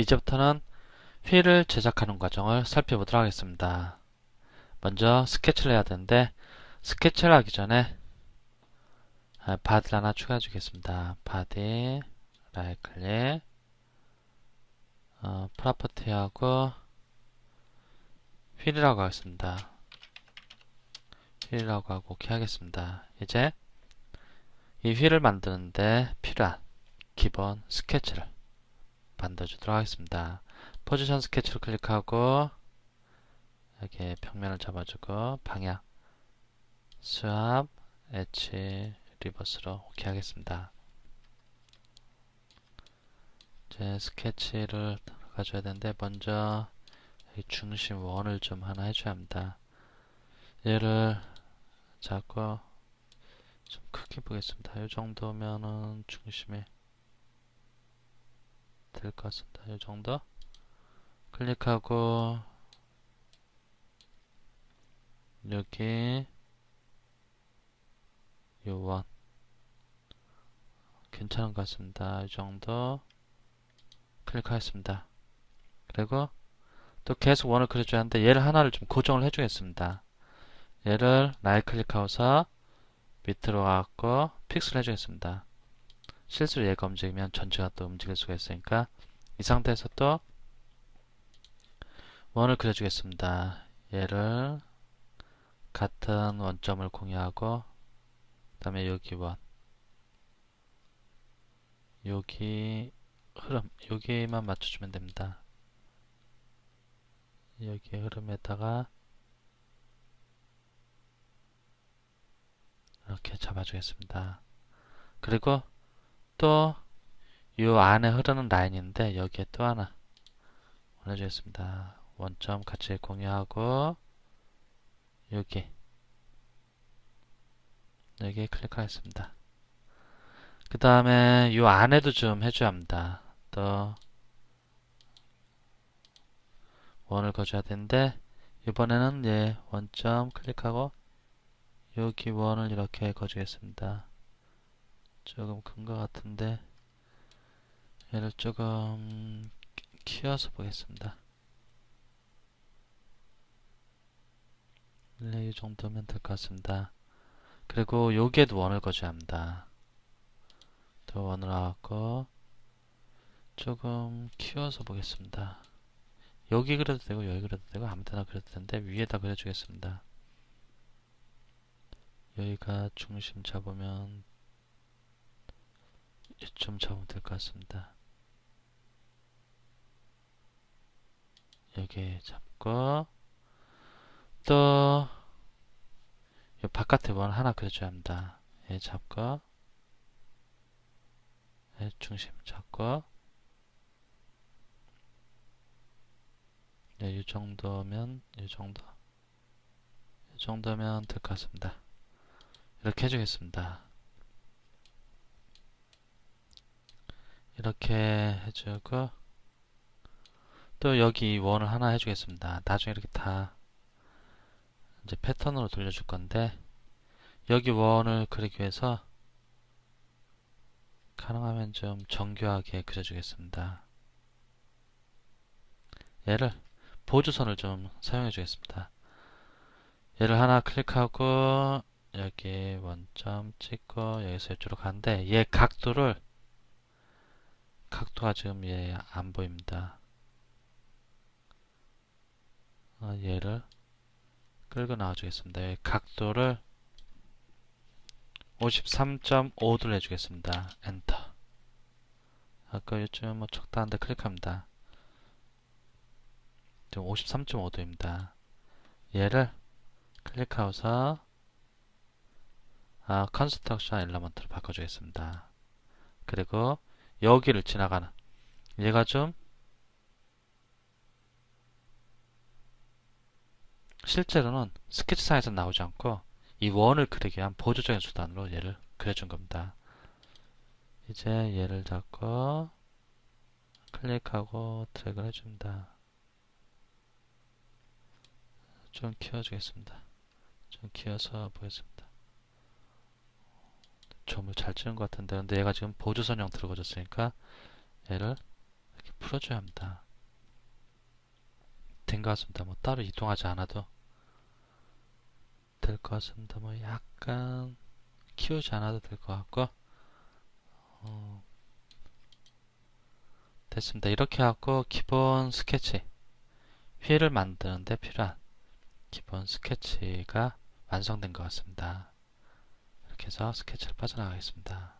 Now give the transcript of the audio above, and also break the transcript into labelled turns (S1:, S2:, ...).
S1: 이제부터는 휠을 제작하는 과정을 살펴보도록 하겠습니다. 먼저 스케치를 해야 되는데 스케치를 하기 전에 아, 바디를 하나 추가해 주겠습니다. 바디 라이트 클릭 어, 프로퍼티하고 휠이라고 하겠습니다. 휠이라고 하고 오케이 하겠습니다. 이제 이 휠을 만드는데 필요한 기본 스케치를 만들어주도록 하겠습니다. 포지션 스케치를 클릭하고 여기 평면을 잡아주고 방향 스왑 엣지 리버스로 오케이 하겠습니다. 이제 스케치를 가져야 되는데 먼저 중심 원을 좀 하나 해줘야 합니다. 얘를 잡고 좀 크게 보겠습니다. 이 정도면은 중심이 될 것 같습니다. 이 정도 클릭하고 여기 요원 괜찮은 것 같습니다. 이 정도 클릭하겠습니다. 그리고 또 계속 원을 그려줘야 하는데 얘를 하나를 좀 고정을 해주겠습니다. 얘를 라이트 클릭하고서 밑으로 가고 픽스를 해주겠습니다. 실수로 얘가 움직이면 전체가 또 움직일 수가 있으니까 이 상태에서 또 원을 그려주겠습니다. 얘를 같은 원점을 공유하고 그 다음에 여기 원 여기 흐름 여기만 맞춰주면 됩니다. 여기 흐름에다가 이렇게 잡아주겠습니다. 그리고 또 이 안에 흐르는 라인인데 여기에 또 하나 보내주겠습니다. 원점 같이 공유하고 여기 여기 클릭하겠습니다. 그 다음에 이 안에도 좀 해줘야 합니다. 또 원을 거줘야 되는데 이번에는 예 원점 클릭하고 여기 원을 이렇게 거주겠습니다. 조금 큰 것 같은데 얘를 조금 키워서 보겠습니다. 네, 이 정도면 될 것 같습니다. 그리고 여기에도 원을 거줘야 합니다. 또 원을 나왔고 조금 키워서 보겠습니다. 여기 그려도 되고 여기 그려도 되고 아무 데나 그려도 되는데 위에다 그려주겠습니다. 여기가 중심 잡으면 좀 잡으면 될 것 같습니다. 여기 잡고 또 바깥에 원 하나 그려줘야 합니다. 얘 잡고 얘 중심 잡고 네, 이 정도면 이 정도 이 정도면 될 것 같습니다. 이렇게 해주겠습니다. 이렇게 해주고 또 여기 원을 하나 해주겠습니다. 나중에 이렇게 다 이제 패턴으로 돌려줄 건데 여기 원을 그리기 위해서 가능하면 좀 정교하게 그려주겠습니다. 얘를 보조선을 좀 사용해 주겠습니다. 얘를 하나 클릭하고 여기 원점 찍고 여기서 이쪽으로 가는데 얘 각도를 각도가 지금 얘 안 보입니다. 어, 얘를 끌고 나와 주겠습니다. 여기 각도를 53.5도로 해주겠습니다. 엔터. 아까 요즘 뭐 적당한데 클릭합니다. 지금 53.5도입니다. 얘를 클릭하고서 아, 컨스트럭션 엘러먼트로 바꿔주겠습니다. 그리고 여기를 지나가는 얘가 좀 실제로는 스케치상에서 나오지 않고 이 원을 그리기 위한 보조적인 수단으로 얘를 그려준 겁니다. 이제 얘를 잡고 클릭하고 드래그를 해줍니다. 좀 키워주겠습니다. 좀 키워서 보겠습니다. 점을 잘 치는 것 같은데 근데 얘가 지금 보조선 형태로 그어졌으니까 얘를 이렇게 풀어줘야 합니다. 된 것 같습니다. 뭐 따로 이동하지 않아도 될 것 같습니다. 뭐 약간 키우지 않아도 될 것 같고 어, 됐습니다. 이렇게 하고 기본 스케치 휠을 만드는데 필요한 기본 스케치가 완성된 것 같습니다. 이렇게 해서 스케치를 빠져나가겠습니다.